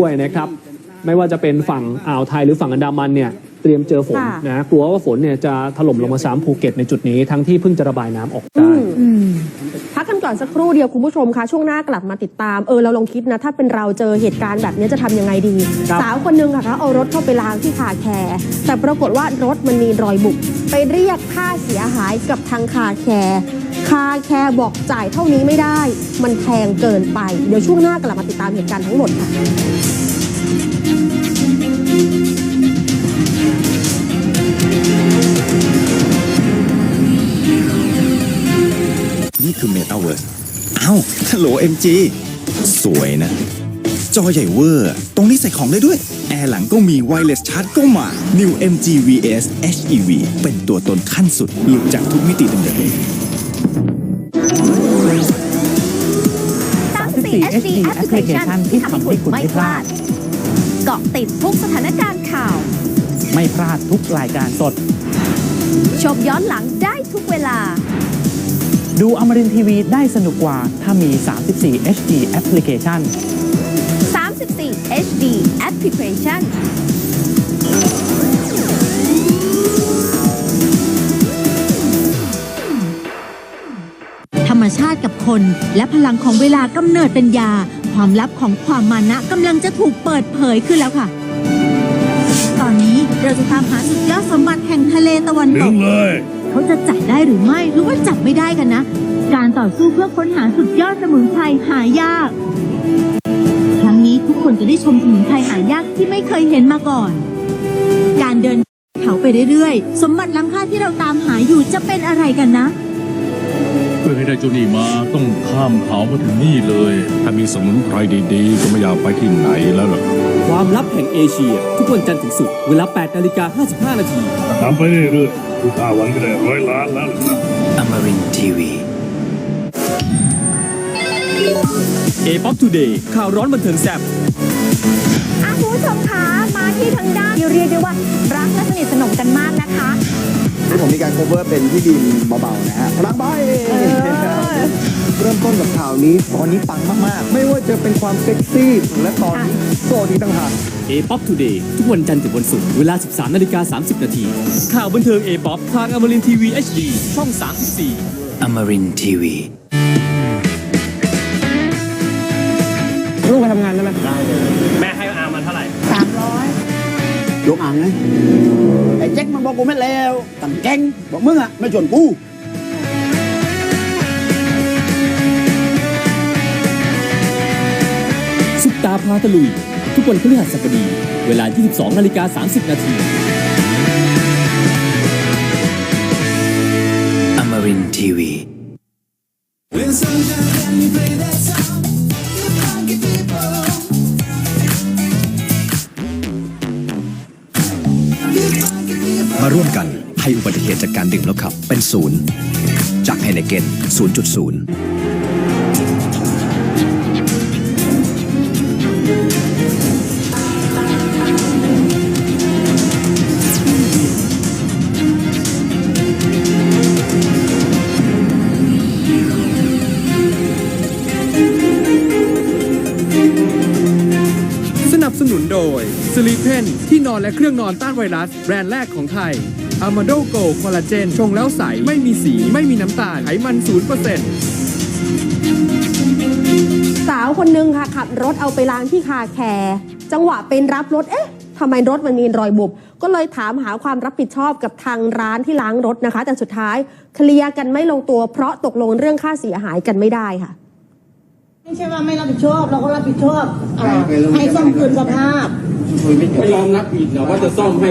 ด้วยนะครับ ไม่ว่าจะเป็นฝั่งอ่าวไทยหรือฝั่งอันดามันเนี่ยเตรียมเจอฝนค่ะ นะกลัวว่าฝนเนี่ยจะถล่มลงมาซ้ำภูเก็ตในจุดนี้ทั้งที่เพิ่งจะระบายน้ำออกได้ พักกันก่อนสักครู่เดียวคุณผู้ชมคะช่วงหน้ากลับมาติดตามเออเราลองคิดนะ ถ้าเป็นเราเจอเหตุการณ์แบบนี้จะทำยังไงดี ครับ สาวคนหนึงค่ะเขาเอารถเข้าไปล้างที่คาแคร์แต่ปรากฏว่ารถมันมีรอยบุบไปเรียกค่าเสียหายกับทางคาแคร์ คาแคร์บอกจ่ายเท่านี้ไม่ได้ มันแพงเกินไป เดี๋ยวช่วงหน้ากลับมาติดตามเหตุการณ์ทั้งหมดค่ะนี่คือ Metaverse เอ้าฮัลโหล MG สวยนะ จอใหญ่เวอร์ ตรงนี้ใส่ของได้ด้วย แอร์หลังก็มี Wireless Charge ก็มา New MG VS HEV เป็นตัวตนขั้นสุด หลุดจากทุกมิติเดิม 34 HD แอปพลิเคชันที่ทำให้คุณไม่พลาด เกาะติดทุกสถานการณ์ข่าว ไม่พลาดทุกรายการสด ชมย้อนหลังได้ทุกเวลา ดูอมรินทีวีได้สนุกกว่าถ้ามี 34 HD แอปพลิเคชัน34 HD แคน และพลังของเวลากำเนิดเป็นยา ความลับของความมานะกำลังจะถูกเปิดเผยขึ้นแล้วค่ะ ตอนนี้เราจะตามหาสุดยอดสมบัติแห่งทะเลตะวันตกเขาจะจับได้หรือไม่หรือว่าจับไม่ได้กันนะ การต่อสู้เพื่อค้นหาสุดยอดสมุนไพรหายาก ครั้งนี้ทุกคนจะได้ชมสมุนไพรหายากที่ไม่เคยเห็นมาก่อน การเดินเขาไปเรื่อยๆ สมบัติล้ำค่าที่เราตามหาอยู่จะเป็นอะไรกันนะเพื่อให้ได้เจ้านี่มาต้องข้ามเขามาถึงนี่เลย ถ้ามีสมุนไพรดีๆ ก็ไม่อยากไปที่ไหนแล้วล่ะความลับแห่งเอเชีย ทุกวันจันทร์ถึงศุกร์เวลา8นาฬิกา55 นาทีทำไปเรื่อยๆทุกห้าวันก็ได้ร้อยล้านแล้ว Amarin TV เอป๊อปทูเดย์ข่าวร้อนบันเทิงแซ่บอะคุณผู้ชมคะมาที่ทางด้านที่เรียกได้ว่ารักและสนิทสนมกันมากนะคะที่ผมมี การ cover เป็นพี่บินเบาๆนะฮะพลังใบเริ่มต้นกับข่าวนี้ตอนนี้ปังมากๆ ไม่ว่าจะเป็นความเซ็กซี่ และตอนนี้โซดีต่างหากเอป๊อปทูเดย์ทุกวันจันทร์ถึงวันศุกร์เวลา 13นาฬิกา30 นาที ข่าวบันเทิงเอป๊อปทางอมรินทีวี HD ช่อง 34 Amarin TV ลูกมาทำงานได้ไหมแม่ให้อามันเท่าไหร่ยกอ่างไงไอ้แจ็คมัน บอกกูไม่แล้วตั้งแกงบอกมึงอะไม่ชวนกูซุปตาพาตะลุย ทุกวันพฤหัสบดี เวลา 22นาฬิกา30 นาที ดื่มแล้วขับเป็นศูนย์จากไฮเนเกน0.0สนับสนุนโดยสลีเพนที่นอนและเครื่องนอนต้านไวรัส แบรนด์แรกของไทย อามาโดโกคอลลาเจน ชงแล้วใส ไม่มีสี ไม่มีน้ำตาล ไขมัน 0%สาวคนหนึงค่ะ ขับรถเอาไปล้างที่คาแคร์จังหวะเป็นรับรถ เอ๊ะทำไมรถมันมีรอยบุบ ก็เลยถามหาความรับผิดชอบกับทางร้านที่ล้างรถนะคะ แต่สุดท้ายเคลียร์กันไม่ลงตัว เพราะตกลงเรื่องค่าเสียหายกันไม่ได้ค่ะ ไม่ใช่ว่าไม่รับผิดชอบเราก็รับผิดชอบให้ซ่อมคืนสภาพ ไม่ยอมรับผิดนะว่าจะซ่อมให้